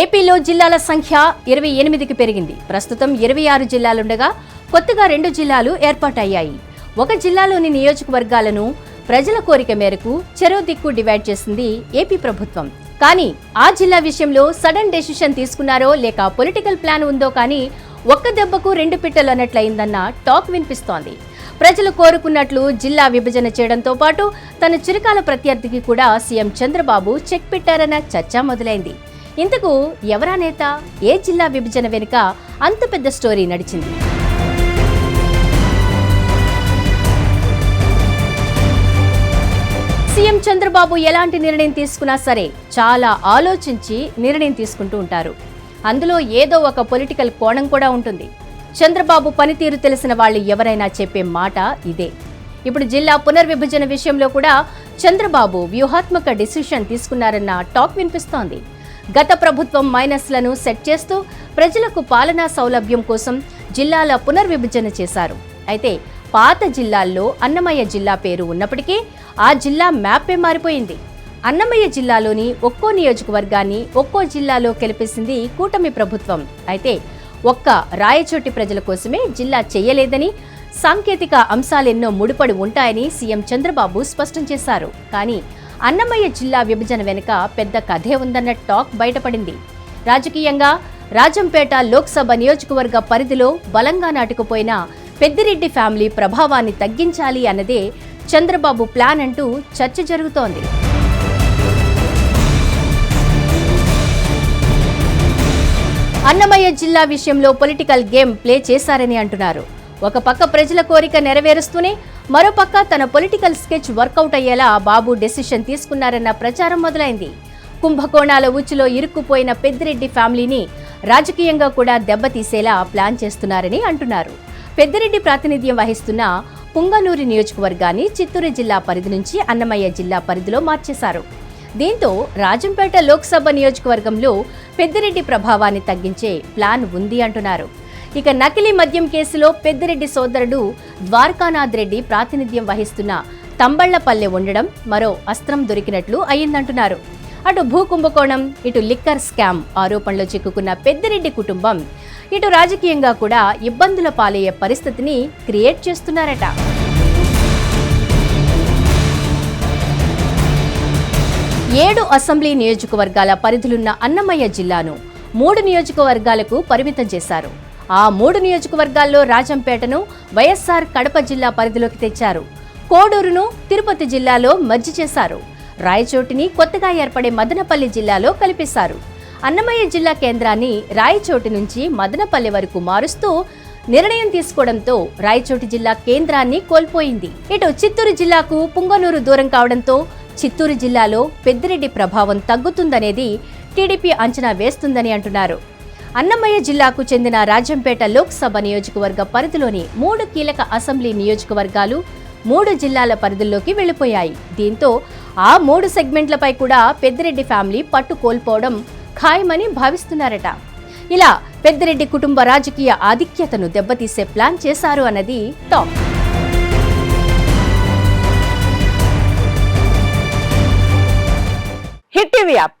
ఏపీలో జిల్లాల సంఖ్య ఇరవై ఎనిమిదికి పెరిగింది. ప్రస్తుతం ఇరవై ఆరు జిల్లాలుండగా కొత్తగా రెండు జిల్లాలు ఏర్పాటయ్యాయి. ఒక జిల్లాలోని నియోజకవర్గాలను ప్రజల కోరిక మేరకు చెరో దిక్కు డివైడ్ చేసింది ఏపీ ప్రభుత్వం. కానీ ఆ జిల్లా విషయంలో సడన్ డెసిషన్ తీసుకున్నారో లేక పొలిటికల్ ప్లాన్ ఉందో కానీ ఒక్క దెబ్బకు రెండు పిట్టలు అన్నట్లయిందన్న టాక్ వినిపిస్తోంది. ప్రజలు కోరుకున్నట్లు జిల్లా విభజన చేయడంతో పాటు తన చిరకాల ప్రత్యర్థికి కూడా సీఎం చంద్రబాబు చెక్ పెట్టారన్న చర్చ మొదలైంది. ఇంతకు ఎవరా నేత? ఏ జిల్లా విభజన వెనుక అంత పెద్ద స్టోరీ నడిచింది? సీఎం చంద్రబాబు ఎలాంటి నిర్ణయం తీసుకున్నా సరే చాలా ఆలోచించి నిర్ణయం తీసుకుంటూ ఉంటారు. అందులో ఏదో ఒక పొలిటికల్ కోణం కూడా ఉంటుంది. చంద్రబాబు పనితీరు తెలిసిన వాళ్ళు ఎవరైనా చెప్పే మాట ఇదే. ఇప్పుడు జిల్లా పునర్విభజన విషయంలో కూడా చంద్రబాబు వ్యూహాత్మక డిసిషన్ తీసుకున్నారన్న టాక్ వినిపిస్తోంది. గత ప్రభుత్వం మైనస్లను సెట్ చేస్తూ ప్రజలకు పాలనా సౌలభ్యం కోసం జిల్లాల పునర్విభజన చేశారు. అయితే పాత జిల్లాల్లో అన్నమయ్య జిల్లా పేరు ఉన్నప్పటికీ ఆ జిల్లా మ్యాపే మారిపోయింది. అన్నమయ్య జిల్లాలోని ఒక్కో నియోజకవర్గాన్ని ఒక్కో జిల్లాలో కలిపేసింది కూటమి ప్రభుత్వం. అయితే ఒక్క రాయచోటి ప్రజల కోసమే జిల్లా చేయలేదని సాంకేతిక అంశాలెన్నో ముడిపడి ఉంటాయని సీఎం చంద్రబాబు స్పష్టం చేశారు. కానీ అన్నమయ్య జిల్లా విభజన వెనుక పెద్ద కథే ఉందన్న టాక్ బయటపడింది. రాజకీయంగా రాజంపేట లోక్సభ నియోజకవర్గ పరిధిలో బలంగా నాటుకుపోయిన పెద్దిరెడ్డి ఫ్యామిలీ ప్రభావాన్ని తగ్గించాలి అన్నదే చంద్రబాబు ప్లాన్ అంటూ చర్చ జరుగుతోంది. అన్నమయ్య జిల్లా విషయంలో పొలిటికల్ గేమ్ ప్లే చేశారని అంటున్నారు. ఒక పక్క ప్రజల కోరిక నెరవేరుస్తూనే మరోపక్క తన పొలిటికల్ స్కెచ్ వర్కౌట్ అయ్యేలా బాబు డెసిషన్ తీసుకున్నారన్న ప్రచారం మొదలైంది. కుంభకోణాల ఉచ్చులో ఇరుక్కుపోయిన పెద్దిరెడ్డి ఫ్యామిలీని రాజకీయంగా కూడా దెబ్బతీసేలా ప్లాన్ చేస్తున్నారని అంటున్నారు. పెద్దిరెడ్డి ప్రాతినిధ్యం వహిస్తున్న పుంగనూరు నియోజకవర్గాన్ని చిత్తూరు జిల్లా పరిధి నుంచి అన్నమయ్య జిల్లా పరిధిలో మార్చేశారు. దీంతో రాజంపేట లోక్సభ నియోజకవర్గంలో పెద్దిరెడ్డి ప్రభావాన్ని తగ్గించే ప్లాన్ ఉంది అంటున్నారు. ఇక నకిలీ మద్యం కేసులో పెద్దిరెడ్డి సోదరుడు ద్వారకానాథ్ రెడ్డి ప్రాతినిధ్యం వహిస్తున్న తంబళ్ళపల్లె ఉండడం మరో అస్త్రం దొరికినట్లు అయిందంటున్నారు అటు భూ కుంభకోణం ఇటు లిక్కర్ స్కామ్ ఆరోపణలో చిక్కుకున్న పెద్దిరెడ్డి కుటుంబం ఇటు రాజకీయంగా కూడా ఇబ్బందుల పాలయ్యే పరిస్థితిని క్రియేట్ చేస్తున్నారట. ఏడు అసెంబ్లీ నియోజకవర్గాల పరిధులున్న అన్నమయ్య జిల్లాను మూడు నియోజకవర్గాలకు పరిమితం చేశారు. ఆ మూడు నియోజకవర్గాల్లో రాజంపేటను వైఎస్ఆర్ కడప జిల్లా పరిధిలోకి తెచ్చారు. కోడూరును తిరుపతి జిల్లాలో మధ్య చేశారు. రాయచోటిని కొత్తగా ఏర్పడే మదనపల్లి జిల్లాలో కలిపేశారు. అన్నమయ్య జిల్లా కేంద్రాన్ని రాయచోటి నుంచి మదనపల్లి వరకు మారుస్తూ నిర్ణయం తీసుకోవడంతో రాయచోటి జిల్లా కేంద్రాన్ని కోల్పోయింది. ఇటు చిత్తూరు జిల్లాకు పుంగనూరు దూరం కావడంతో చిత్తూరు జిల్లాలో పెద్దిరెడ్డి ప్రభావం తగ్గుతుందనేది టీడీపీ అంచనా వేస్తుందని అంటున్నారు. అన్నమయ్య జిల్లాకు చెందిన రాజంపేట లోక్సభ నియోజకవర్గ పరిధిలోని మూడు కీలక అసెంబ్లీ నియోజకవర్గాలు మూడు జిల్లాల పరిధుల్లోకి వెళ్ళిపోయాయి దీంతో ఆ మూడు సెగ్మెంట్లపై కూడా పెద్దిరెడ్డి ఫ్యామిలీ పట్టు కోల్పోవడం ఖాయమని భావిస్తున్నారట. ఇలా పెద్దిరెడ్డి కుటుంబ రాజకీయ ఆధిక్యతను దెబ్బతీసే ప్లాన్ చేశారు అన్నది టాక్. Hit TV app.